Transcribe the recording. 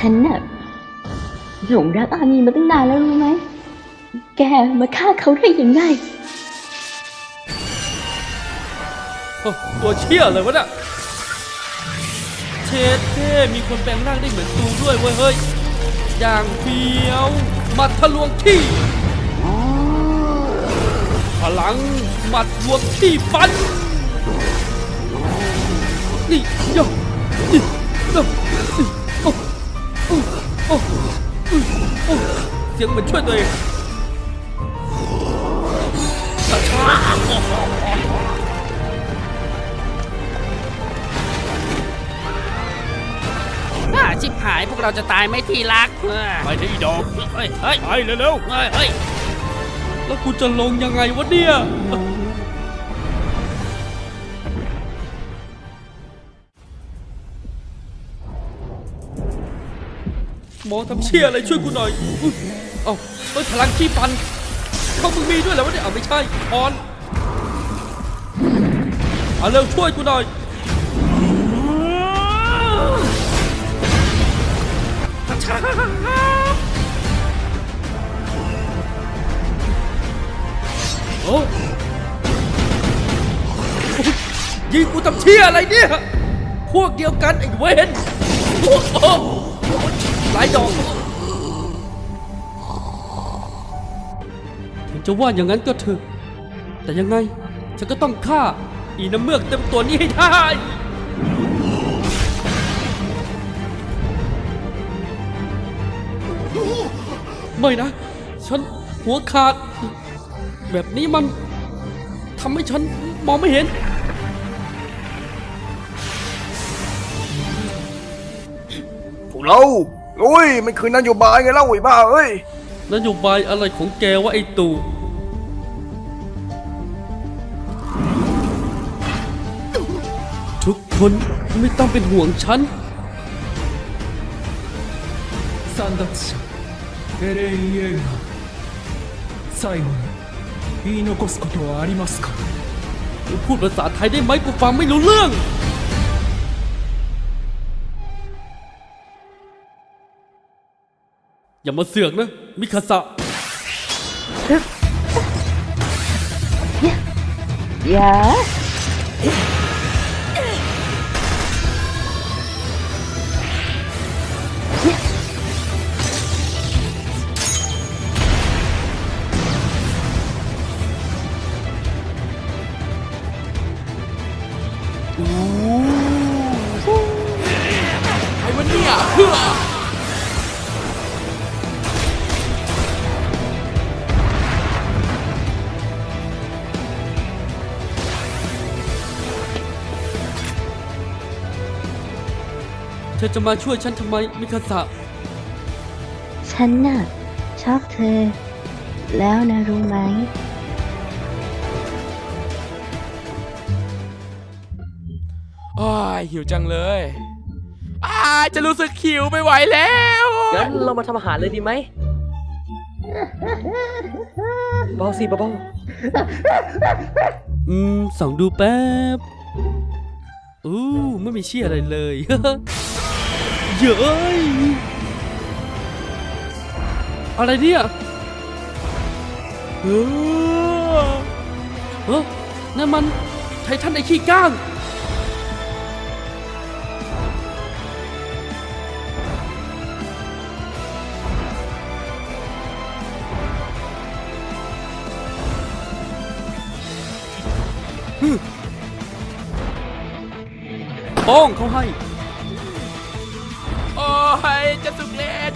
ฉันน่ะหลงรักอามีมาตั้งนานแล้วรู้ไหม แกมาฆ่าเขาได้ยังไงโอ้ตัวเชี่ยเลยวะเนี่ยเชดเท่มีคนแปลงร่างได้เหมือนตูด้วยเว้ยเฮ้ย อย่างเฟียวมัดทะลวงที่พลังหมัดรวมที่ฟัน นี่โยนี่โยนี่ สียงเหมือนช่วยตัวเองช้าถ้าชิบหายพวกเราจะตายไหม่ที่รักเออไปที่ดอกเฮ้ยเฮ้ยไปเร็วเฮ้ยเฮ้ยๆแล้วกูจะลงยังไงวะเนี่ย หมอทำเชี่ยอะไรช่วยกูหน่อยอุ๊ยเอ้าเฮ้ยพลังขี้ฟัน เขามึงมีด้วยเหรอวะเนี่ยเอาไม่ใช่คอนเอาเร็วช่วยกูหน่อย โอ้ยิงกูทำเชี่ยอะไรเนี่ย พวกเดียวกันไอ้เวนโอ้โห หลายดอกถึงจะว่าอย่างนั้นก็เถอะ แต่ยังไงฉันก็ต้องฆ่า อีน้ำเมือกเต็มตัวนี้ให้ได้ไม่นะ ฉันหัวขาด แบบนี้มันทำให้ฉันมองไม่เห็น พวกเรา อ้ย มันคือนโยบายไงเล่าไอ้บ้าเอ้ย นโยบายอะไรของแกวะไอ้ตู่ทุกคนไม่ต้องเป็นห่วงฉัน 三奪者エレン・イエーガー最後に言い残すことはありますか พูดภาษาไทยได้ไหมกูฟังไม่รู้เรื่อง อย่ามาเสือกนะ มิคาสะอย่าใครวะเนี่ย เพื่อเธอจะมาช่วยฉันทำไมมิคาสะฉันน่ะชอบเธอ แล้วนะรู้ไหม อ้ายหิวจังเลยอ้ายจะรู้สึกหิวไม่ไหวแล้ว งั้นเรามาทำอาหารเลยดีไหมเบาสิเบาอืมส่องดูแป๊บ อู้ไม่มีเชี่ยอะไรเลย เย้ยอะไรเนี่ยเออเฮ้ยนั่นมันไททันไอขี้ก้างป้องเขาให้ ยจะสุกแล้ว